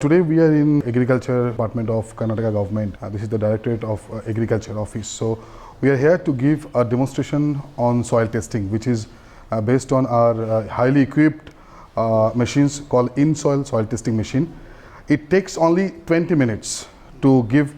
Today we are in Agriculture Department of Karnataka Government. Uh, this is the Directorate of uh, Agriculture Office. So we are here to give a demonstration on soil testing, which is uh, based on our uh, highly equipped uh, machines called in-soil soil testing machine. It takes only 20 minutes to give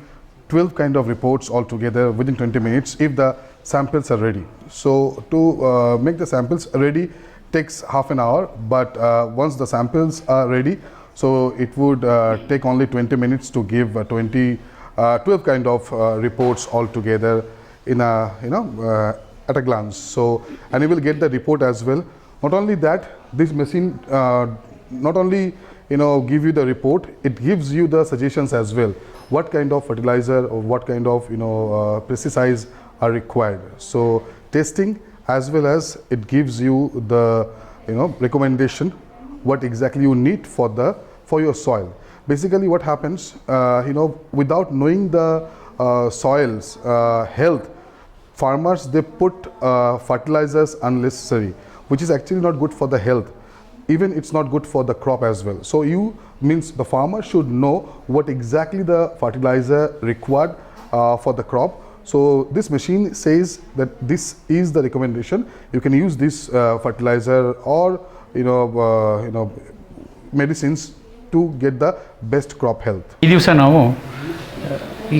12 kind of reports altogether within 20 minutes if the samples are ready. So to uh, make the samples ready takes half an hour, but uh, once the samples are ready, so it would uh, take only 20 minutes to give uh, 20, uh, 12 kind of reports altogether in a, you know, at a glance. So, and you will get the report as well. Not only that, this machine not only, you know, give you the report, it gives you the suggestions as well. What kind of fertilizer or what kind of, you know, uh, pesticides are required. So, testing as well as it gives you the, you know, recommendation what exactly you need for the for your soil. Basically what happens uh, you know without knowing the uh, soil's uh, health farmers they put uh, fertilizers unnecessary which is actually not good for the health. Even it's not good for the crop as well. So you means the farmer should know what exactly the fertilizer required uh, for the crop. So this machine says that this is the recommendation. You can use this uh, fertilizer or you know uh, you know medicines to get the best crop health ಈ ದಿವಸ ನಾವು, ಈ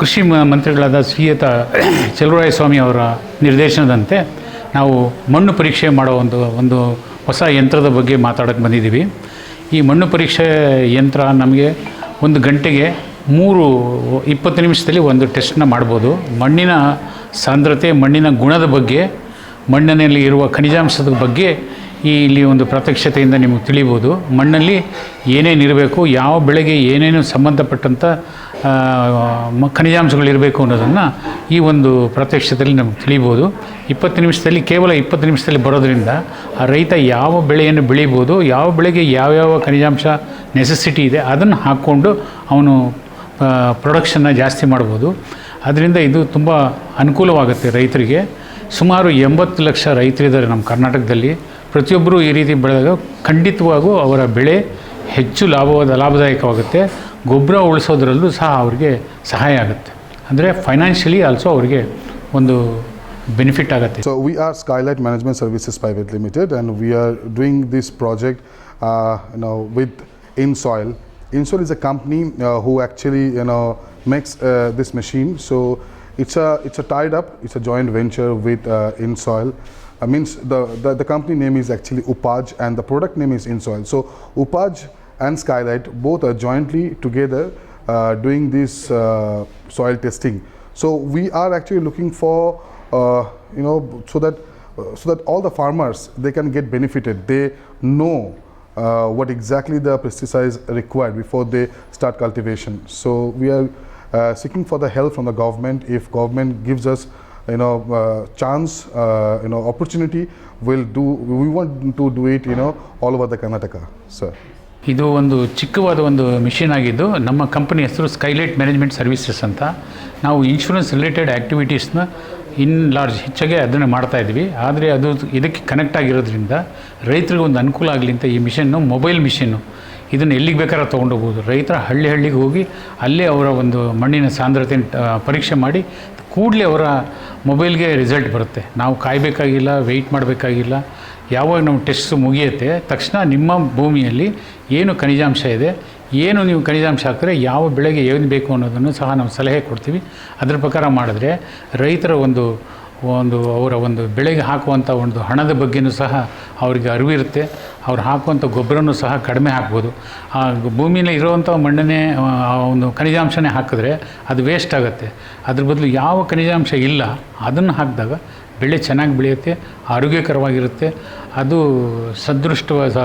ಕೃಷಿ ಮಂತ್ರಿಗಳಾದ ಶ್ರೀಯತ ಚಲುವರಾಯ ಸ್ವಾಮಿ ಅವರ ನಿರ್ದೇಶನದಂತೆ ನಾವು ಮಣ್ಣು ಪರೀಕ್ಷೆ ಮಾಡೋ ಒಂದು ಒಂದು ಹೊಸ ಯಂತ್ರದ ಬಗ್ಗೆ ಮಾತಾಡೋಕ್ಕೆ ಬಂದಿದ್ದೀವಿ. ಈ ಮಣ್ಣು ಪರೀಕ್ಷೆ ಯಂತ್ರ ನಮಗೆ ಒಂದು ಗಂಟೆಗೆ ಮೂರು, ಇಪ್ಪತ್ತು ನಿಮಿಷದಲ್ಲಿ ಒಂದು ಟೆಸ್ಟ್ನ ಮಾಡ್ಬೋದು. ಮಣ್ಣಿನ ಸಾಂದ್ರತೆ, ಮಣ್ಣಿನ ಗುಣದ ಬಗ್ಗೆ, ಮಣ್ಣಿನಲ್ಲಿ ಇರುವ ಖನಿಜಾಂಶದ ಬಗ್ಗೆ ಈ ಇಲ್ಲಿ ಒಂದು ಪ್ರತ್ಯಕ್ಷತೆಯಿಂದ ನಿಮಗೆ ತಿಳಿಬೋದು. ಮಣ್ಣಲ್ಲಿ ಏನೇನಿರಬೇಕು ಯಾವ ಬೆಳೆಗೆ ಏನೇನು ಸಂಬಂಧಪಟ್ಟಂಥ ಖನಿಜಾಂಶಗಳಿರಬೇಕು ಅನ್ನೋದನ್ನು ಈ ಒಂದು ಪ್ರತ್ಯಕ್ಷತೆಯಲ್ಲಿ ನಮಗೆ ತಿಳಿಬೋದು. ಇಪ್ಪತ್ತು ನಿಮಿಷದಲ್ಲಿ, ಕೇವಲ ಇಪ್ಪತ್ತು ನಿಮಿಷದಲ್ಲಿ ಬರೋದರಿಂದ ಆ ರೈತ ಯಾವ ಬೆಳೆಯನ್ನು ಬೆಳಿಬೋದು, ಯಾವ ಬೆಳೆಗೆ ಯಾವ್ಯಾವ ಖನಿಜಾಂಶ ನೆಸೆಸಿಟಿ ಇದೆ, ಅದನ್ನು ಹಾಕ್ಕೊಂಡು ಅವನು ಪ್ರೊಡಕ್ಷನ್ನ ಜಾಸ್ತಿ ಮಾಡ್ಬೋದು. ಅದರಿಂದ ಇದು ತುಂಬ ಅನುಕೂಲವಾಗುತ್ತೆ ರೈತರಿಗೆ. ಸುಮಾರು ಎಂಬತ್ತು ಲಕ್ಷ ರೈತರಿದ್ದಾರೆ ನಮ್ಮ ಕರ್ನಾಟಕದಲ್ಲಿ. ಪ್ರತಿಯೊಬ್ಬರೂ ಈ ರೀತಿ ಬೆಳೆದಾಗ ಖಂಡಿತವಾಗೂ ಅವರ ಬೆಳೆ ಹೆಚ್ಚು ಲಾಭವಾದ ಲಾಭದಾಯಕವಾಗುತ್ತೆ ಗೊಬ್ಬರ ಉಳಿಸೋದ್ರಲ್ಲೂ ಸಹ ಅವರಿಗೆ ಸಹಾಯ ಆಗುತ್ತೆ ಅಂದರೆ ಫೈನಾನ್ಷಿಯಲಿ ಆಲ್ಸೋ ಅವರಿಗೆ ಒಂದು ಬೆನಿಫಿಟ್ ಆಗುತ್ತೆ so we are Skylight management services private limited and we are doing this project ನಾವು with InSoil. InSoil is uh, who actually, you know, makes uh, this machine. So it's a it's a tied up, it's a joint venture with uh, InSoil. Uh, means the, the the company name is actually Upaj, and the product name is InSoil. So Upaj and Skylight both are jointly together uh, doing this uh, soil testing. So we are actually looking for uh, you know so that uh, so that all the farmers they can get benefited they know uh, what exactly the pesticides required before they start cultivation so we are seeking for the help from the government if government gives us you know uh, chance uh, you know opportunity we'll do we want to do it you know all over the karnataka sir. ಇದು ಒಂದು ಚಿಕ್ಕವಾದ ಒಂದು machine ಆಗಿದ್ದು ನಮ್ಮ company ಹೆಸರು skylight management services ಅಂತ. ನಾವು insurance related ಆ್ಯಕ್ಟಿವಿಟೀಸ್ನ in large ಹೆಚ್ಚಾಗಿ ಅದನ್ನು ಮಾಡ್ತಾಯಿದ್ವಿ ಆದರೆ ಅದು ಇದಕ್ಕೆ ಕನೆಕ್ಟ್ ಆಗಿರೋದ್ರಿಂದ ರೈತರಿಗೆ ಒಂದು ಅನುಕೂಲ ಆಗಲಿ ಅಂತ ಈ ಮಿಷನ್ನು ಮೊಬೈಲ್ ಮಿಷನ್ನು ಇದನ್ನು ಎಲ್ಲಿಗೆ ಬೇಕಾದ್ರೆ ತೊಗೊಂಡೋಗ್ಬೋದು ರೈತರ ಹಳ್ಳಿ ಹಳ್ಳಿಗೆ ಹೋಗಿ ಅಲ್ಲೇ ಅವರ ಒಂದು ಮಣ್ಣಿನ ಸಾಂದ್ರತೆ ಪರೀಕ್ಷೆ ಮಾಡಿ ಕೂಡಲೇ ಅವರ ಮೊಬೈಲ್ಗೆ ರಿಸಲ್ಟ್ ಬರುತ್ತೆ. ನಾವು ಕಾಯಬೇಕಾಗಿಲ್ಲ ವೆಯ್ಟ್ ಮಾಡಬೇಕಾಗಿಲ್ಲ. ಯಾವಾಗ ನಮ್ಮ ಟೆಸ್ಟ್ ಮುಗಿಯುತ್ತೆ, ತಕ್ಷಣ ನಿಮ್ಮ ಭೂಮಿಯಲ್ಲಿ ಏನು ಖನಿಜಾಂಶ ಇದೆ, ಏನು ನೀವು ಖನಿಜಾಂಶ ಹಾಕಿದ್ರೆ ಯಾವ ಬೆಳೆಗೆ ಏನು ಬೇಕು ಅನ್ನೋದನ್ನು ಸಹ ನಾವು ಸಲಹೆ ಕೊಡ್ತೀವಿ. ಅದರ ಪ್ರಕಾರ ಮಾಡಿದ್ರೆ ರೈತರ ಒಂದು ಒಂದು ಅವರ ಒಂದು ಬೆಳೆಗೆ ಹಾಕುವಂಥ ಒಂದು ಹಣದ ಬಗ್ಗೆನೂ ಸಹ ಅವರಿಗೆ ಅರಿವಿರುತ್ತೆ. ಅವ್ರು ಹಾಕುವಂಥ ಗೊಬ್ಬರನೂ ಸಹ ಕಡಿಮೆ ಹಾಕ್ಬೋದು. ಆ ಭೂಮಿಯಲ್ಲಿ ಇರುವಂಥ ಮಣ್ಣನ್ನೇ ಒಂದು ಖನಿಜಾಂಶನೇ ಹಾಕಿದ್ರೆ ಅದು ವೇಸ್ಟ್ ಆಗುತ್ತೆ. ಅದ್ರ ಬದಲು ಯಾವ ಖನಿಜಾಂಶ ಇಲ್ಲ ಅದನ್ನು ಹಾಕಿದಾಗ ಬೆಳೆ ಚೆನ್ನಾಗಿ ಬೆಳೆಯುತ್ತೆ ಆರೋಗ್ಯಕರವಾಗಿರುತ್ತೆ ಅದು ಸದೃಷ್ಟವಾದ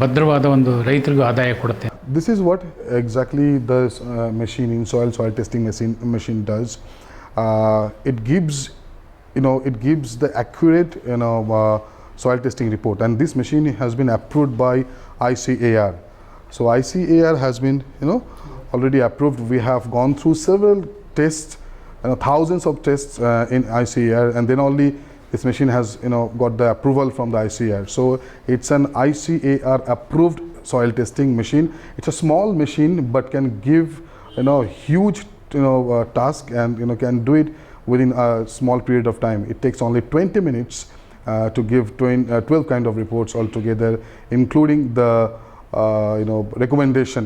ಭದ್ರವಾದ ಒಂದು ರೈತರಿಗೂ ಆದಾಯ ಕೊಡುತ್ತೆ. This is what exactly the machine InSoil soil testing machine machine does it gives it know it know the know uh, soil testing report and this machine has been approved by ICAR so ICAR has been you know already approved we have gone through several tests you know, thousands of tests uh, in ICAR and then only this machine has you know got the approval from the ICAR so it's an ICAR approved soil testing machine. It's a small machine, but can give you know huge you know uh, task and you know can do it within a small period of time. It takes only 20 minutes to give 20, uh, 12 kind of reports altogether, including the uh, you know recommendation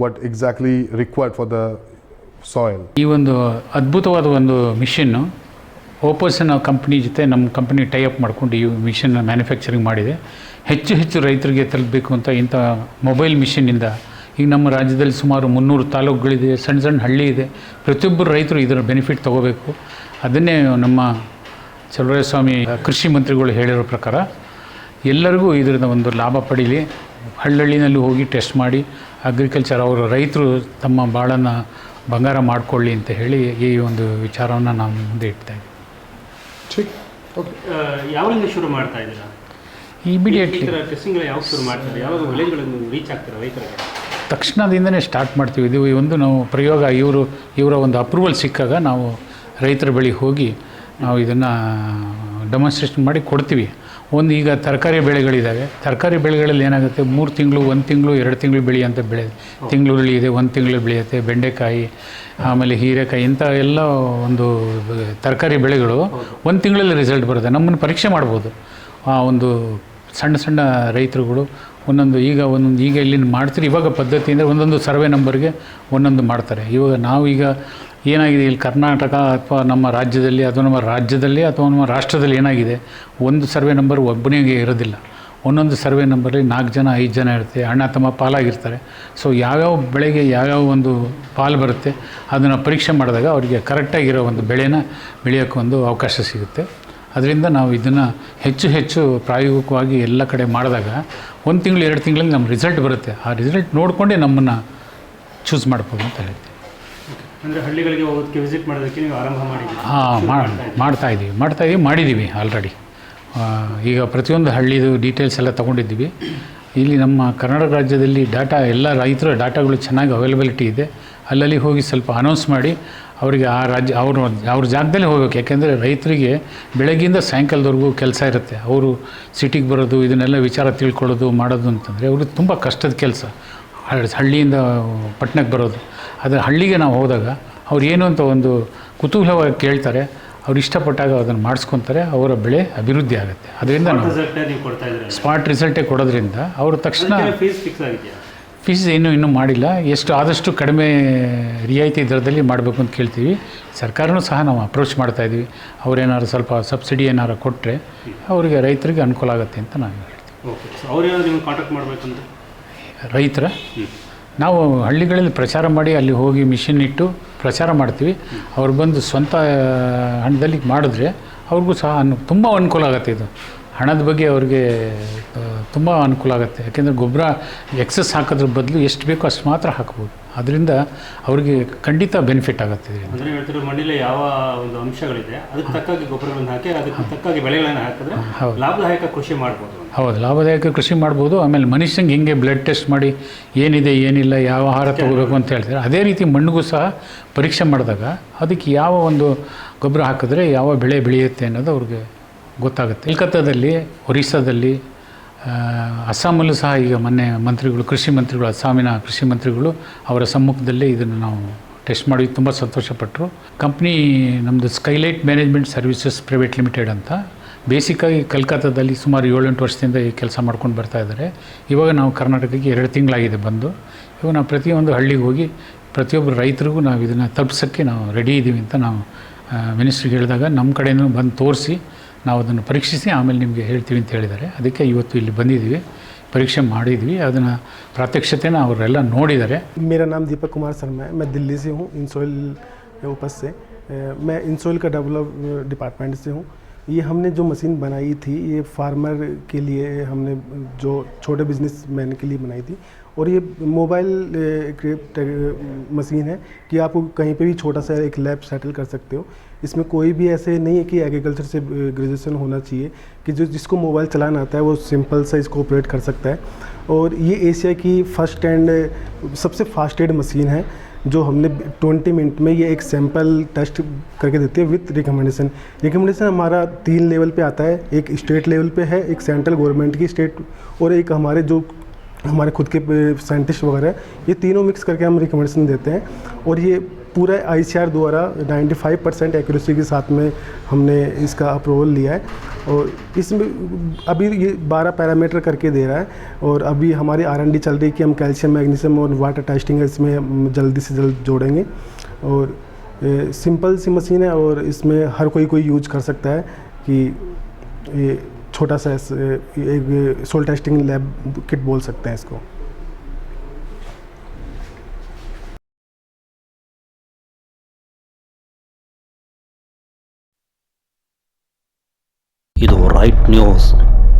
what exactly required for the soil. ಈ ಒಂದು ಅದ್ಭುತವಾದ ಒಂದು ಮಿಷನ್ನು ಓಪೋಸ್ ಅನ್ನೋ company ಜೊತೆ ನಮ್ಮ company tie-up ಮಾಡ್ಕೊಂಡು ಈ ಮಿಷನ್ನ ಮ್ಯಾನುಫ್ಯಾಕ್ಚರಿಂಗ್ ಮಾಡಿದೆ. ಹೆಚ್ಚು ಹೆಚ್ಚು ರೈತರಿಗೆ ತಲುಪಬೇಕು ಅಂತ ಇಂಥ ಮೊಬೈಲ್ ಮಿಷನ್ನಿಂದ ಈಗ ನಮ್ಮ ರಾಜ್ಯದಲ್ಲಿ ಸುಮಾರು ಮುನ್ನೂರು ತಾಲೂಕುಗಳಿದೆ ಸಣ್ಣ ಸಣ್ಣ ಹಳ್ಳಿ ಇದೆ. ಪ್ರತಿಯೊಬ್ಬರು ರೈತರು ಇದರ ಬೆನಿಫಿಟ್ ತೊಗೋಬೇಕು. ಅದನ್ನೇ ನಮ್ಮ ಚಲುವರಾಯಸ್ವಾಮಿ ಕೃಷಿ ಮಂತ್ರಿಗಳು ಹೇಳಿರೋ ಪ್ರಕಾರ ಎಲ್ಲರಿಗೂ ಇದರಿಂದ ಒಂದು ಲಾಭ ಪಡೀಲಿ. ಹಳ್ಳಹಳ್ಳಿನಲ್ಲಿ ಹೋಗಿ ಟೆಸ್ಟ್ ಮಾಡಿ ಅಗ್ರಿಕಲ್ಚರ್ ಅವರು ರೈತರು ತಮ್ಮ ಬಾಳನ್ನು ಬಂಗಾರ ಮಾಡಿಕೊಳ್ಳಿ ಅಂತ ಹೇಳಿ ಈ ಒಂದು ವಿಚಾರವನ್ನು ನಾವು ಮುಂದೆ ಇಡ್ತಾ ಇದ್ದೀವಿ ಶುರು ಮಾಡ್ತಾ ಇದ್ದೀರಾ? ಈ ಇಮಿಡಿಯೇಟ್ಲಿ ಥರ ಟೆಸ್ಟಿಂಗ್ ಯಾವಾಗ ಶುರು ಮಾಡ್ತಾರೆ? ಯಾವಾಗ ವಿಲೇಜ್ಗಳನ್ನು ರೀಚ್ ಆಗ್ತಾರೆ ರೈತರಿಗೆ? ತಕ್ಷಣದಿಂದನೇ ಸ್ಟಾರ್ಟ್ ಮಾಡ್ತೀವಿ. ಇದು ಈ ಒಂದು ನಾವು ಪ್ರಯೋಗ ಇವರು ಇವರ ಒಂದು ಅಪ್ರೂವಲ್ ಸಿಕ್ಕಾಗ ನಾವು ರೈತರ ಬಳಿ ಹೋಗಿ ನಾವು ಇದನ್ನು ಡೆಮಾನ್ಸ್ಟ್ರೇಷನ್ ಮಾಡಿ ಕೊಡ್ತೀವಿ. ಒಂದು ಈಗ ತರಕಾರಿ ಬೆಳೆಗಳಿದ್ದಾವೆ ತರಕಾರಿ ಬೆಳೆಗಳಲ್ಲಿ ಏನಾಗುತ್ತೆ? ಮೂರು ತಿಂಗಳು, ಒಂದು ತಿಂಗಳು, ಎರಡು ತಿಂಗಳು ಬೆಳೆಯುವಂಥ ಬೆಳೆ. ತಿಂಗ್ಳುರುಳಿ ಇದೆ, ಒಂದು ತಿಂಗಳು ಬೆಳೆಯುತ್ತೆ. ಬೆಂಡೆಕಾಯಿ, ಆಮೇಲೆ ಹೀರೆಕಾಯಿ ಇಂಥ ಎಲ್ಲ ಒಂದು ತರಕಾರಿ ಬೆಳೆಗಳು ಒಂದು ತಿಂಗಳಲ್ಲಿ ರಿಸಲ್ಟ್ ಬರುತ್ತೆ. ನಮ್ಮನ್ನು ಪರೀಕ್ಷೆ ಮಾಡ್ಬೋದು. ಆ ಒಂದು ಸಣ್ಣ ಸಣ್ಣ ರೈತರುಗಳು ಒಂದೊಂದು ಈಗ ಒಂದೊಂದು ಈಗ ಇಲ್ಲಿ ಮಾಡ್ತೀರಿ, ಇವಾಗ ಪದ್ಧತಿ ಅಂದರೆ ಒಂದೊಂದು ಸರ್ವೆ ನಂಬರ್ಗೆ ಒಂದೊಂದು ಮಾಡ್ತಾರೆ. ಇವಾಗ ಈಗ ಏನಾಗಿದೆ, ಇಲ್ಲಿ ಕರ್ನಾಟಕ ಅಥವಾ ನಮ್ಮ ರಾಜ್ಯದಲ್ಲಿ ಅಥವಾ ನಮ್ಮ ರಾಜ್ಯದಲ್ಲಿ ಅಥವಾ ನಮ್ಮ ರಾಷ್ಟ್ರದಲ್ಲಿ ಏನಾಗಿದೆ, ಒಂದು ಸರ್ವೆ ನಂಬರ್ ಒಬ್ಬನಿಗೆ ಇರೋದಿಲ್ಲ. ಒಂದೊಂದು ಸರ್ವೆ ನಂಬರಲ್ಲಿ ನಾಲ್ಕು ಜನ, ಐದು ಜನ ಇರುತ್ತೆ, ಅಣ್ಣ, ತಮ್ಮ ಪಾಲಾಗಿರ್ತಾರೆ. ಸೊ ಯಾವ್ಯಾವ ಬೆಳೆಗೆ ಯಾವ್ಯಾವ ಒಂದು ಪಾಲು ಬರುತ್ತೆ, ಅದನ್ನು ಪರೀಕ್ಷೆ ಮಾಡಿದಾಗ ಅವರಿಗೆ ಕರೆಕ್ಟಾಗಿರೋ ಒಂದು ಬೆಳೆನ ಬೆಳೆಯೋಕ್ಕೆ ಒಂದು ಅವಕಾಶ ಸಿಗುತ್ತೆ. ಅದರಿಂದ ನಾವು ಇದನ್ನು ಹೆಚ್ಚು ಹೆಚ್ಚು ಪ್ರಾಯೋಗಿಕವಾಗಿ ಎಲ್ಲ ಕಡೆ ಮಾಡಿದಾಗ ಒಂದು ತಿಂಗಳು ಎರಡು ತಿಂಗಳಲ್ಲಿ ನಮ್ಮ ರಿಸಲ್ಟ್ ಬರುತ್ತೆ. ಆ ರಿಸಲ್ಟ್ ನೋಡಿಕೊಂಡೇ ನಮ್ಮನ್ನು ಚೂಸ್ ಮಾಡ್ಬೋದು ಅಂತ ಹೇಳ್ತೀವಿ ಅಂದರೆ ಹಳ್ಳಿಗಳಿಗೆ ಹೋಗೋದಕ್ಕೆ ವಿಸಿಟ್ ಮಾಡೋದಕ್ಕೆ ನೀವು ಆರಂಭ ಮಾಡಿ ಹಾಂ ಮಾಡ್ತಾ ಇದ್ದೀವಿ ಮಾಡ್ತಾ ಇದ್ದೀವಿ ಮಾಡಿದ್ದೀವಿ ಆಲ್ರೆಡಿ ಈಗ ಪ್ರತಿಯೊಂದು ಹಳ್ಳಿದು ಡೀಟೇಲ್ಸ್ ಎಲ್ಲ ತೊಗೊಂಡಿದ್ದೀವಿ. ಇಲ್ಲಿ ನಮ್ಮ ಕರ್ನಾಟಕ ರಾಜ್ಯದಲ್ಲಿ ಡಾಟಾ ಎಲ್ಲ ರೈತರ ಡಾಟಾಗಳು ಚೆನ್ನಾಗಿ ಅವೈಲಬಿಲಿಟಿ ಇದೆ. ಅಲ್ಲಲ್ಲಿ ಹೋಗಿ ಸ್ವಲ್ಪ ಅನೌನ್ಸ್ ಮಾಡಿ ಅವರಿಗೆ ಆ ರಾಜ್ಯ ಅವರು ಅವ್ರ ಜಾಗದಲ್ಲೇ ಹೋಗ್ಬೇಕು. ಯಾಕೆಂದರೆ ರೈತರಿಗೆ ಬೆಳಗ್ಗಿಂದ ಸಾಯಂಕಾಲದವರೆಗೂ ಕೆಲಸ ಇರುತ್ತೆ. ಅವರು ಸಿಟಿಗೆ ಬರೋದು ಇದನ್ನೆಲ್ಲ ವಿಚಾರ ತಿಳ್ಕೊಳ್ಳೋದು ಮಾಡೋದು ಅಂತಂದರೆ ಅವ್ರಿಗೆ ತುಂಬ ಕಷ್ಟದ ಕೆಲಸ. ಹಳ್ಳಿಯಿಂದ ಪಟ್ಟಣಕ್ಕೆ ಬರೋದು. ಆದರೆ ಹಳ್ಳಿಗೆ ನಾವು ಹೋದಾಗ ಅವ್ರು ಏನು ಅಂತ ಒಂದು ಕುತೂಹಲವಾಗಿ ಕೇಳ್ತಾರೆ. ಅವ್ರು ಇಷ್ಟಪಟ್ಟಾಗ ಅದನ್ನು ಮಾಡಿಸ್ಕೊತಾರೆ. ಅವರ ಬೆಳೆ ಅಭಿವೃದ್ಧಿ ಆಗುತ್ತೆ. ಅದರಿಂದ ಸ್ಮಾರ್ಟ್ ರಿಸಲ್ಟೇ ಕೊಡೋದ್ರಿಂದ ಅವರು ತಕ್ಷಣ ಫೀಸ್ ಫಿಕ್ಸ್ ಆಗಿದೆಯಾ? ಫೀಸ್ ಇನ್ನೂ ಇನ್ನೂ ಮಾಡಿಲ್ಲ. ಎಷ್ಟು ಆದಷ್ಟು ಕಡಿಮೆ ರಿಯಾಯಿತಿ ದರದಲ್ಲಿ ಮಾಡಬೇಕು ಅಂತ ಕೇಳ್ತೀವಿ. ಸರ್ಕಾರನೂ ಸಹ ನಾವು ಅಪ್ರೋಚ್ ಮಾಡ್ತಾ ಇದ್ದೀವಿ ಅವ್ರೇನಾದ್ರು ಸ್ವಲ್ಪ ಸಬ್ಸಿಡಿ ಏನಾರು ಕೊಟ್ಟರೆ ಅವರಿಗೆ ರೈತರಿಗೆ ಅನುಕೂಲ ಆಗುತ್ತೆ ಅಂತ ನಾನು ಹೇಳ್ತೀವಿ ಕಾಂಟ್ಯಾಕ್ಟ್ ರೈತರ? ನಾವು ಹಳ್ಳಿಗಳಲ್ಲಿ ಪ್ರಚಾರ ಮಾಡಿ ಅಲ್ಲಿ ಹೋಗಿ ಮಿಷಿನ್ ಇಟ್ಟು ಪ್ರಚಾರ ಮಾಡ್ತೀವಿ. ಅವ್ರು ಬಂದು ಸ್ವಂತ ಹಣದಲ್ಲಿ ಮಾಡಿದ್ರೆ ಅವ್ರಿಗೂ ಸಹ ಅನು ತುಂಬ ಅನುಕೂಲ ಆಗುತ್ತೆ ಇದು. ಹಣದ ಬಗ್ಗೆ ಅವ್ರಿಗೆ ತುಂಬ ಅನುಕೂಲ ಆಗುತ್ತೆ. ಯಾಕೆಂದರೆ ಗೊಬ್ಬರ ಎಕ್ಸಸ್ ಹಾಕೋದ್ರ ಬದಲು ಎಷ್ಟು ಬೇಕೋ ಅಷ್ಟು ಮಾತ್ರ ಹಾಕ್ಬೋದು. ಅದರಿಂದ ಅವ್ರಿಗೆ ಖಂಡಿತ ಬೆನಿಫಿಟ್ ಆಗುತ್ತೆ ಅಂದರೆ ಹೇಳ್ತಿರೋ ಮಣ್ಣಿಲೆ ಯಾವ ಒಂದು ಅಂಶಗಳಿದೆ ಅದಕ್ಕೆ ತಕ್ಕಾಗಿ ಗೊಬ್ಬರಗಳನ್ನು ಹಾಕಿ ಅದಕ್ಕೆ ತಕ್ಕಾಗಿ ಬೆಳೆಗಳನ್ನು ಹಾಕಿದ್ರೆ ಹೌದು. ಲಾಭದಾಯಕ ಕೃಷಿ ಮಾಡ್ಬೋದು. ಹೌದು ಲಾಭದಾಯಕ ಕೃಷಿ ಮಾಡ್ಬೋದು. ಆಮೇಲೆ ಮನುಷ್ಯಂಗೆ ಹಿಂಗೆ ಬ್ಲಡ್ ಟೆಸ್ಟ್ ಮಾಡಿ ಏನಿದೆ ಏನಿಲ್ಲ ಯಾವ ಆಹಾರ ತಗೋಬೇಕು ಅಂತ ಹೇಳ್ತಾರೆ. ಅದೇ ರೀತಿ ಮಣ್ಣಿಗೂ ಸಹ ಪರೀಕ್ಷೆ ಮಾಡಿದಾಗ ಅದಕ್ಕೆ ಯಾವ ಒಂದು ಗೊಬ್ಬರ ಹಾಕಿದ್ರೆ ಯಾವ ಬೆಳೆ ಬೆಳೆಯುತ್ತೆ ಅನ್ನೋದು ಅವ್ರಿಗೆ ಗೊತ್ತಾಗುತ್ತೆ. ಕಲ್ಕತ್ತಾದಲ್ಲಿ, ಒರಿಸ್ಸಾದಲ್ಲಿ ಅಸ್ಸಾಮಲ್ಲೂ ಸಹ ಈಗ ಮೊನ್ನೆ ಮಂತ್ರಿಗಳು, ಕೃಷಿ ಮಂತ್ರಿಗಳು, ಅಸ್ಸಾಮಿನ ಕೃಷಿ ಮಂತ್ರಿಗಳು ಅವರ ಸಮ್ಮುಖದಲ್ಲೇ ಇದನ್ನು ನಾವು ಟೆಸ್ಟ್ ಮಾಡಿ ತುಂಬ ಸಂತೋಷಪಟ್ಟರು ಕಂಪ್ನಿ ನಮ್ಮದು Skylight management services private limited ಅಂತ ಬೇಸಿಕ್ಕಾಗಿ ಕಲ್ಕತ್ತಾದಲ್ಲಿ ಸುಮಾರು ಏಳೆಂಟು ವರ್ಷದಿಂದ ಈ ಕೆಲಸ ಮಾಡ್ಕೊಂಡು ಬರ್ತಾ ಇದ್ದಾರೆ. ಇವಾಗ ನಾವು ಕರ್ನಾಟಕಕ್ಕೆ ಎರಡು ತಿಂಗಳಾಗಿದೆ ಬಂದು. ಇವಾಗ ನಾವು ಪ್ರತಿಯೊಂದು ಹಳ್ಳಿಗೆ ಹೋಗಿ ಪ್ರತಿಯೊಬ್ಬರು ರೈತರಿಗೂ ನಾವು ಇದನ್ನು ತಪ್ಪಿಸೋಕ್ಕೆ ನಾವು ರೆಡಿ ಇದ್ದೀವಿ ಅಂತ ನಾವು ಮಿನಿಸ್ಟ್ರಿಗೆ ಹೇಳಿದಾಗ ನಮ್ಮ ಕಡೆಯೂ ಬಂದು ತೋರಿಸಿ ನಾವು ಅದನ್ನು ಪರೀಕ್ಷಿಸಿ ಆಮೇಲೆ ನಿಮಗೆ ಹೇಳ್ತೀವಿ ಅಂತ ಹೇಳಿದ್ದಾರೆ ಅದಕ್ಕೆ ಇವತ್ತು ಇಲ್ಲಿ ಬಂದಿದ್ದೀವಿ ಪರೀಕ್ಷೆ ಮಾಡಿದ್ವಿ ಅದನ್ನು ಪ್ರಾತ್ಯಕ್ಷತೆನ ಅವರೆಲ್ಲ ನೋಡಿದ್ದಾರೆ मेरा नाम दीपक कुमार शर्मा है मैं दिल्ली से हूँ इंसॉइल उपस से अ, मैं इंसॉइल का डेवलप डिपार्टमेंट से हूँ ये हमने जो मशीन बनाई थी ये फार्मर के लिए हमने जो छोटे बिजनेस मैन के लिए बनाई थी और ये मोबाइल मशीन है कि आप कहीं पे भी छोटा सा एक लैब सेटल कर सकते हो। इसमें कोई भी ऐसे नहीं है कि एग्रीकल्चर से ग्रेजुएशन होना चाहिए कि जो, जिसको मोबाइल चलाना आता है वो सिंपल सा इसको ऑपरेट कर सकता है। और ये एशिया की फ़र्स्ट एंड, सबसे फास्ट एड मशीन है, जो हमने 20 मिनट में ये एक सैंपल टेस्ट करके देती है विथ रिकमेंडेशन। रिकमेंडेशन हमारा तीन लेवल पे आता है, एक स्टेट लेवल पे है, एक सेंट्रल गवर्नमेंट की स्टेट और एक हमारे जो हमारे खुद के साइंटिस्ट वगैरह ये तीनों मिक्स करके हम रिकमेंडेशन देते हैं। और ये पूरा आईसीआर द्वारा 95 परसेंट एक्यूरेसी के साथ में हमने इसका अप्रूवल लिया है। और इसमें अभी ये 12 पैरामीटर करके दे रहा है। और अभी हमारी आरएनडी चल रही है कि हम कैल्शियम मैग्नीशियम और वाटर टेस्टिंग है, इसमें जल्दी से जल्द जोड़ेंगे। और सिंपल सी मशीन है और इसमें हर कोई कोई यूज़ कर सकता है कि ये छोटा सा ऐसे एक सोल टेस्टिंग लैब किट बोल सकते हैं इसको ಇದು ರೈಟ್ ನ್ಯೂಸ್